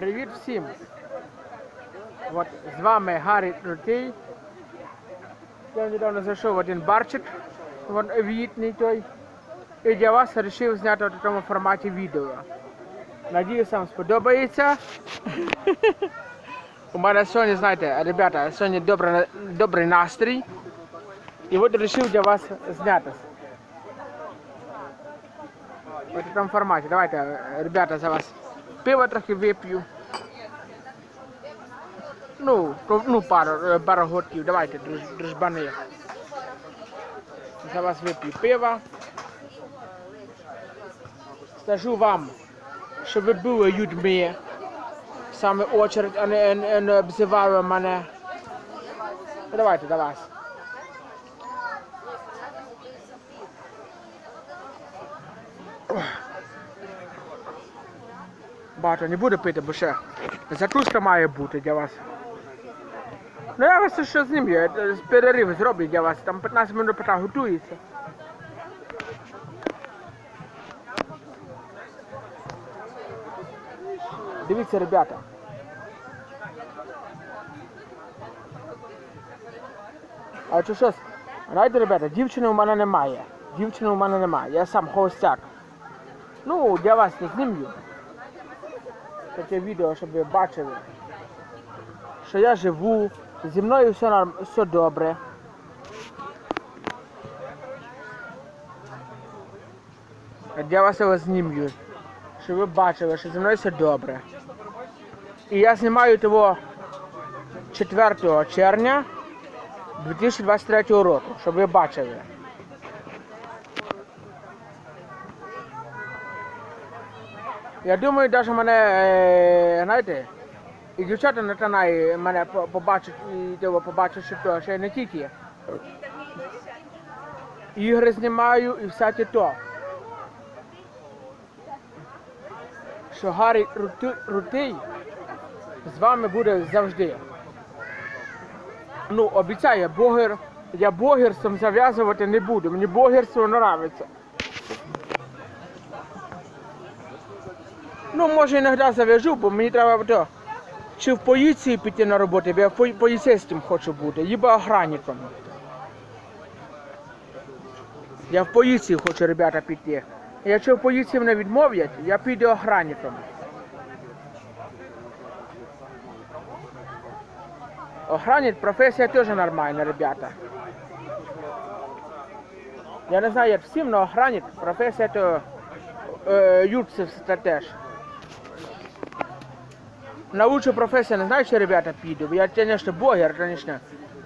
Привіт всім! От з вами Гаррі Рутій. Я недавно зайшов в один барчик, вон вітний той. І для вас вирішив зняти в такому форматі відео. Надіюсь, вам сподобається. У мене сьогодні, знаєте, ребята, сьогодні добрий, добрий настрій. І от вирішив для вас знятися. В такому форматі. Давайте, ребята, за вас пиво трохи вип'ю. Ну, ну пару, е, пару глотків, давайте, друж- дружбани. За вас вип'ю пива. Скажу вам, щоб ви були людьми. Саме очередь, а не, обзивали мене. Давайте до вас. Багато не буду пити, бо ще закуска має бути для вас. Ну я вас ще знім'ю, я е, перерив зроблю для вас, там 15 минут поки готується. Дивіться, ребята. А чи щось? Знаєте, ребята, дівчини у мене немає. Дівчини у мене немає. Я сам холостяк. Ну, для вас не знімлю. Таке відео, щоб ви бачили. Що я живу, зі мною все, норм- все добре. Для вас його знімлю. Щоб ви бачили, що зі мною все добре. І я знімаю того 4 червня 2023 року, щоб ви бачили. Я думаю, навіть мене, знаєте, і дівчата на каналі мене по- побачать і побачать, що то, я не тільки ігри знімаю і всяке то. Що Гаррі Рутий з вами буде завжди. Ну, обіцяє, блогер, я блогерством зав'язувати не буду. Мені блогерство нравиться. Ну, може, іноді зав'яжу, бо мені треба то, чи в поліції піти на роботу, бо я поліцейським хочу бути, либо охранником. Я в поліції хочу, ребята, піти. Якщо в поліції мене відмовлять, я піду охранником. Охранник професія теж нормальна, ребята. Я не знаю, як всім, але охранник професія то е, юрцев теж. На лучшу професію не знаю, що ребята піду. Я, звісно, блогер, звісно.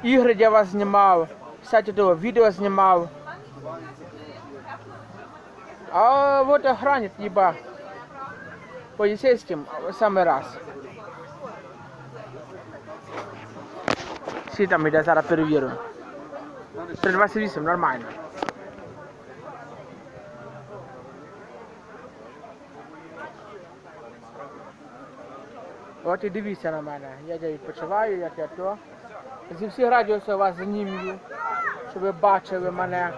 Ігри для вас знімав, кстати, того відео знімав. А вот охранник, либо поліцейським в самий раз. Всі іде, зараз перевірю. 328, нормально. От і дивіться на мене. Я відпочиваю, як я то. Зі всіх радіусів вас знімлю, щоб ви бачили мене.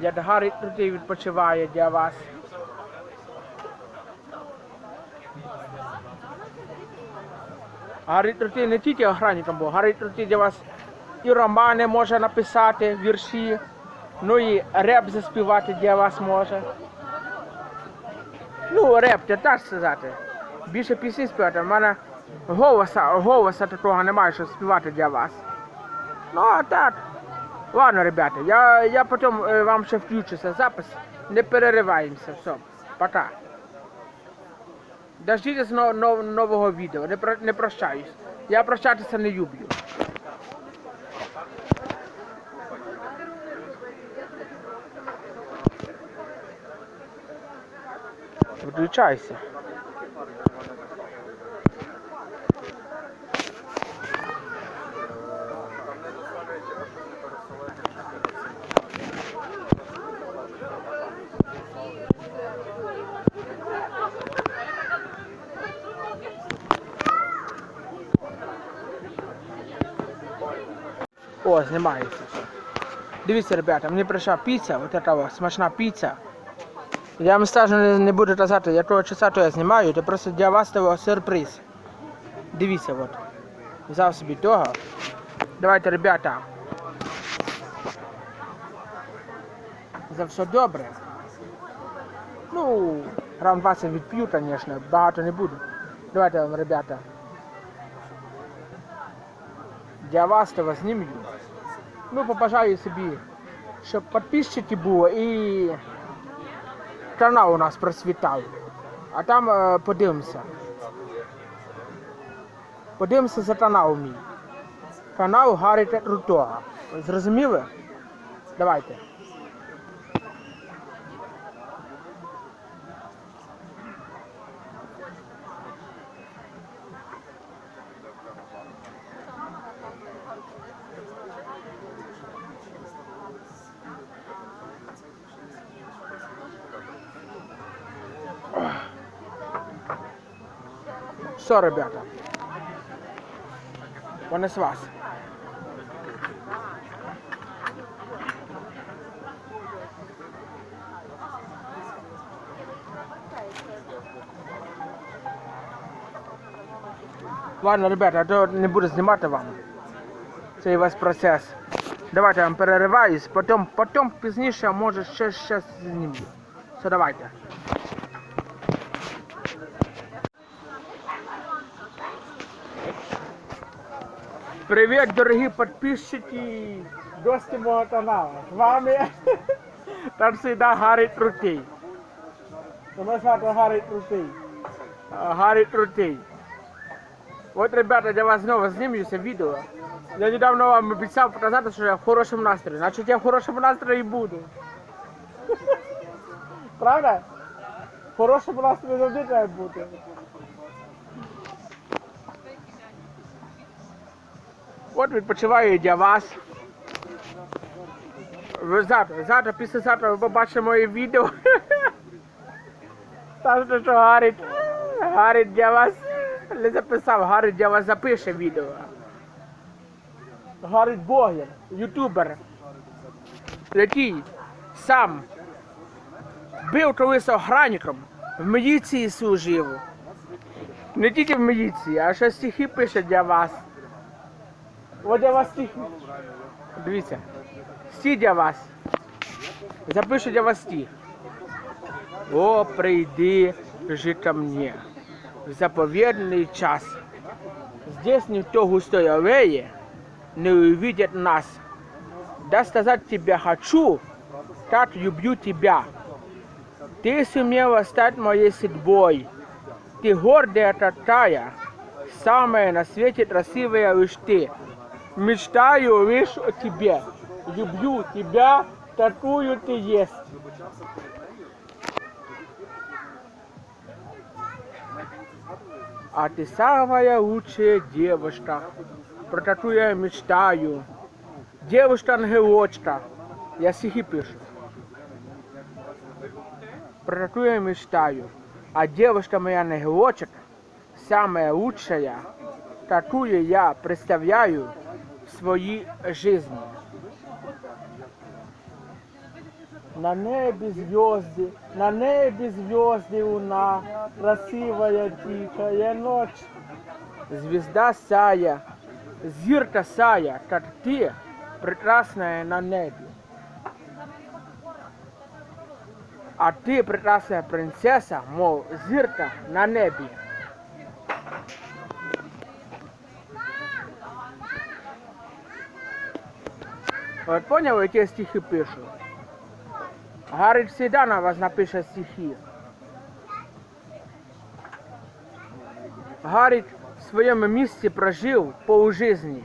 Як Гаррі тут і відпочиває для вас. Гаррі Трутій не тільки охранником був, Гаррі Трутій для вас і романи може написати, вірші, ну і реп заспівати для вас може. Ну, реп, це так сказати. Більше пісні співати. У мене голоса, голоса такого немає, щоб співати для вас. Ну, а так. Ладно, ребята, я, я потім е, вам ще включуся запис. Не перериваємося, все. Пока. Но, нового відео, не, про, не прощаюсь. Я прощатися не люблю. Виключайся. О, знімається. Дивіться, ребята, мені прийшла піца, вот эта смачна піца. Я вам скажу, не, буду казати, якого часа то я знімаю, це просто для вас того сюрприз. Дивіться, от. Взяв собі того. Давайте, ребята. За все добре. Ну, грам 20 відп'ю, звісно, багато не буду. Давайте вам, ребята. Для вас того знімлю. Ну, побажаю собі, щоб підписчики було і канал у нас процвітав. А там е, подивимося. Подивимося за канал мій. Канал Гарріта Крутого. Зрозуміли? Давайте. Все, ребята. Понес вас. Ладно, ребята, а то не буду знімати вам. Цей весь процес. Давайте я вам перериваюсь, потім, потім пізніше, може, ще щось зніму. Все, давайте. Привет, дорогі підписчики, гості мого каналу. З вами там завжди Гаррі Трутий. Мене звати Гаррі Трутий. А, Гаррі Трутий. От, ребята, для вас знову знімлюся відео. Я недавно вам обіцяв показати, що я в хорошому настрої. Значить я в хорошому настрої буду. Правда? В хорошому настрої завжди треба бути. От відпочиваю для вас. Завтра, завтра, післязавтра ви побачите моє відео. Ставте, що Гарріт, Гарріт для вас не записав, Гарріт для вас запише відео. Гарріт Богер, ютубер, який сам був колись охранником, в міліції служив. Не тільки в міліції, а ще стихи пише для вас. От я вас стих. Дивіться. Стих для вас. Запишу для вас стих. О, прийди же ко мне в заповедный час. Здесь никто густой аллее не увидит нас. Да сказать тебе хочу, так люблю тебя. Ты сумела стать моей судьбой. Ты гордая такая, самая на свете красивая лишь ты. Мечтаю лишь о тебе. Люблю тебя, такую ты есть. А ты самая лучшая девушка, про которую я мечтаю. Девушка-ангелочка. Я стихи пишу. Про такую я мечтаю. А девушка моя ангелочек, самая лучшая, такую я представляю в своей жизни. На небе звезды, на небе звезды луна, красивая тихая ночь. Звезда сая, зирка сая, как ты, прекрасная на небе. А ты, прекрасная принцесса, мол, зирка на небе. Вот понял, я стихи пишу? Гаррит всегда на вас напишет стихи. Гаррит в своєму місці прожив полжизні.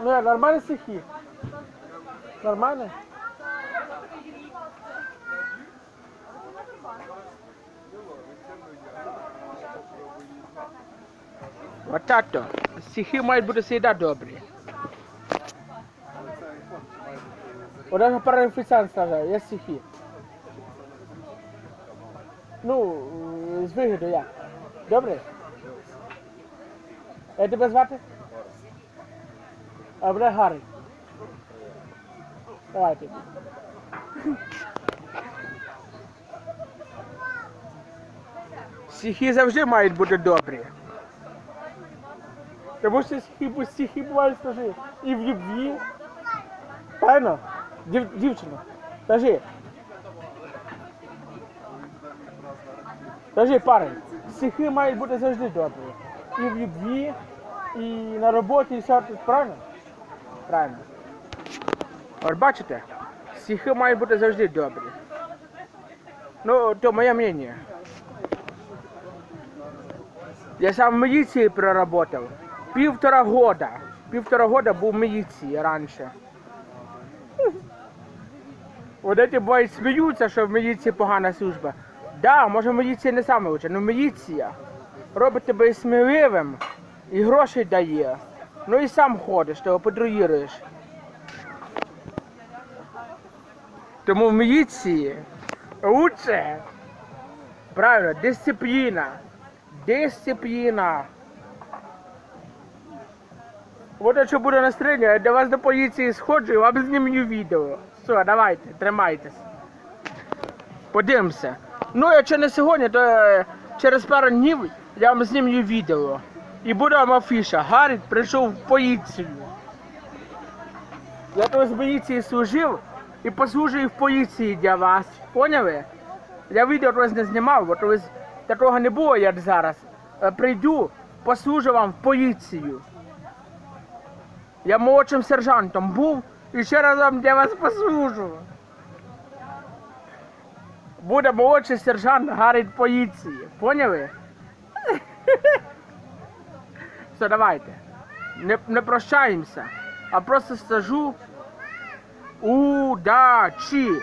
Ну, нормальні стихи? Нормально? Бути завжди добрі. Вот даже про официант сказав, є стихи. Ну, з вигляду як. Добре? Як тебе звати? А. Давайте. Стихи завжди мають бути добрі. Тому що стихи, бувають, скажи, і в любві. Правильно? Дів, дівчина, скажи. Скажи, парень, стихи мають бути завжди добрі. І в любві, і на роботі, і все тут, правильно? Правильно. От бачите, стихи мають бути завжди добрі. Ну, то моє мнение. Я сам в милиции проработал. Півтора года. Півтора года був в міліції раніше. От эти бувають сміються, що в міліції погана служба. Да, може в міліції не лучше, але міліція робить тебе сміливим, і грошей дає. Ну і сам ходиш, того патрулюєш. Тому в міліції лучше, правильно, дисципліна. Дисципліна. От якщо буде настроєння, я до вас до поліції сходжу і вам знімлю відео. Все, давайте, тримайтесь. Подивимося. Ну, якщо не сьогодні, то е, через пару днів я вам знімлю відео. І буде вам афіша. Гарріт прийшов в поліцію. Я то з поліції служив і послужу і в поліції для вас. Поняли? Я відео не знімав, бо то такого не було, як зараз. Е, Прийду, послужу вам в поліцію. Я молодшим сержантом був і ще разом для вас послужу. Буде молодший сержант Гарріт поліції. Поняли? Все, давайте. Не, не прощаємося, а просто скажу удачі.